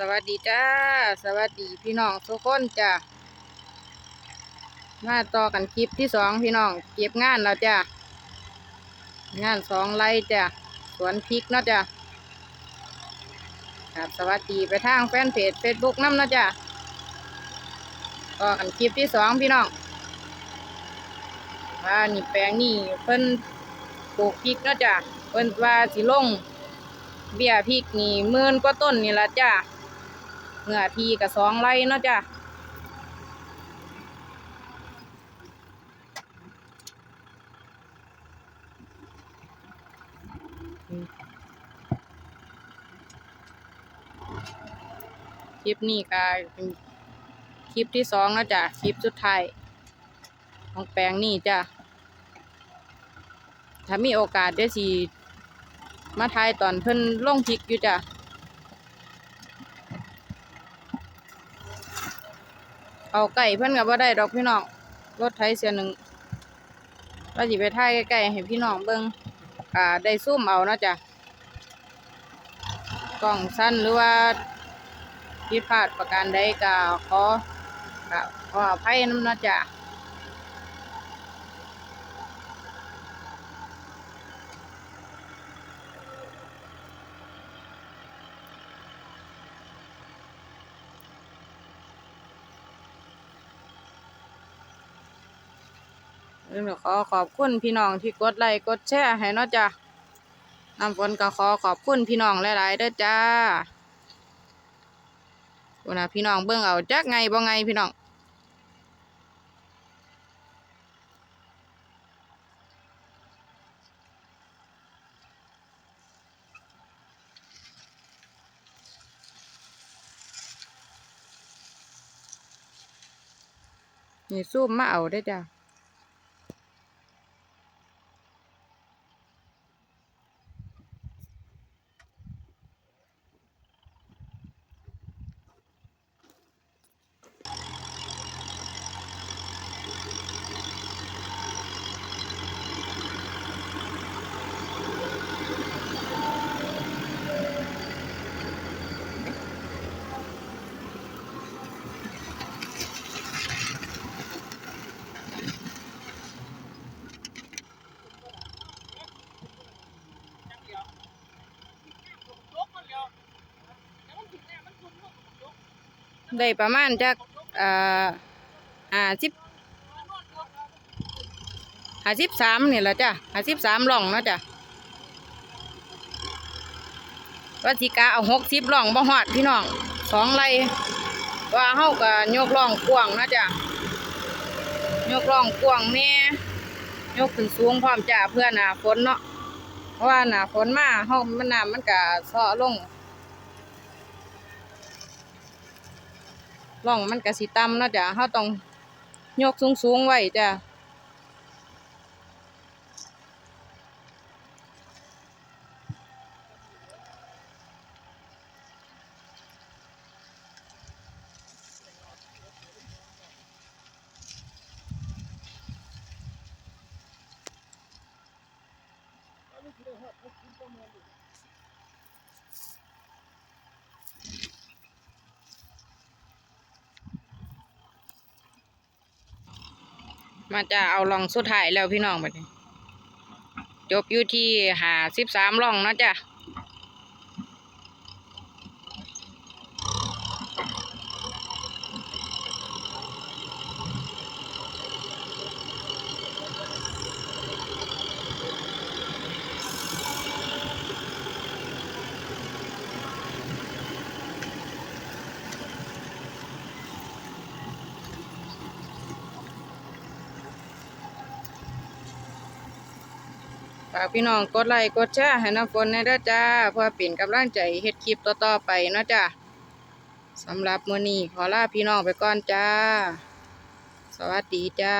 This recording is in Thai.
สวัสดีจ้า สวัสดีพี่น้องทุกคนจ้ามาต่อกันคลิปที่สองพี่น้อง เก็บงานแล้วจ้างานสองไร่จ้าสวนพริกเนาะจ้าครับสวัสดีไปทางแฟนเพจเฟซบุ๊กน้ำนาะจ้าต่อกันคลิปที่สองพี่น้องว่านี่แปลงนี่เพิ่นปลูกพริกเนาะจ้าเพิ่นว่าสิลงเบี้ยพริกนี่หมื่นกว่าต้นนี่ละจ้า เนื้อที่กับสองไร่เนาะจ้าคลิปนี้ก็เป็นคลิปที่สองนะจ้ะ คลิปสุดท้ายของแปลงนี่จ้ะ ถ้ามีโอกาสเดี๋ยวสิมาทายตอนเพิ่นลงพริกอยู่จ้ะ เอาไก่เพื่อนกับว่าได้ดอกพี่น้องรถไทยเสียหนึ่งเราจีไปทายใกล้ๆให้พี่น้องเบิ้งอ่าได้ซุ่มเอานาะจ้ะกล่องสั้นหรือว่าผิดพลาดประการใดก็ขอขออภัยน้ำนาะจ้ะ เดี๋ยวขอขอบคุณพี่น้องที่กดไลค์กดแชร์ให้เนาะจ้ะน้ำฝนก็ขอขอบคุณพี่น้องหลายๆเด้อจ้าวันนะพี่น้องเบิ่งเอาจักไงบ่ไงพี่น้องนี่ซูมมาเอาได้จ้ะ ได้ประมาณจักอ่อห้าสิบห้าสิบสามนี่แหละจ้ะห้าสิบสามล่องเนาะจ้ะวัสิกาเอาหกสิบล่องบ่ฮอดพี่น้องสองไรว่าเฮาก็ยกล่องกว้างนะจ้ะยกล่องกว้างแม่ยกขึ้นสูงพร้อมจ้ะเพื่อหนาฝนเนาะเพราะว่าหนาฝนมาเฮามันน้ำมันก็เซาะลง ร่องมันกะสิต่ำเนาะจ้ะเราต้องยกสูงๆไว้จ้ะมา จะเอาลองสุดท้ายแล้วพี่น้องบัดนี้ จบอยู่ที่หาสิบสามล่องนะจ๊ะ ฝากพี่น้องกดไลค์กดแชร์ให้น้ำฝนในด้จ้าเพื่อเป็นกำลังใจเฮ็ดคลิปต่อๆไปนะจ้าสำหรับมื้อนี้ขอลาพี่น้องไปก่อนจ้า สวัสดีจ้า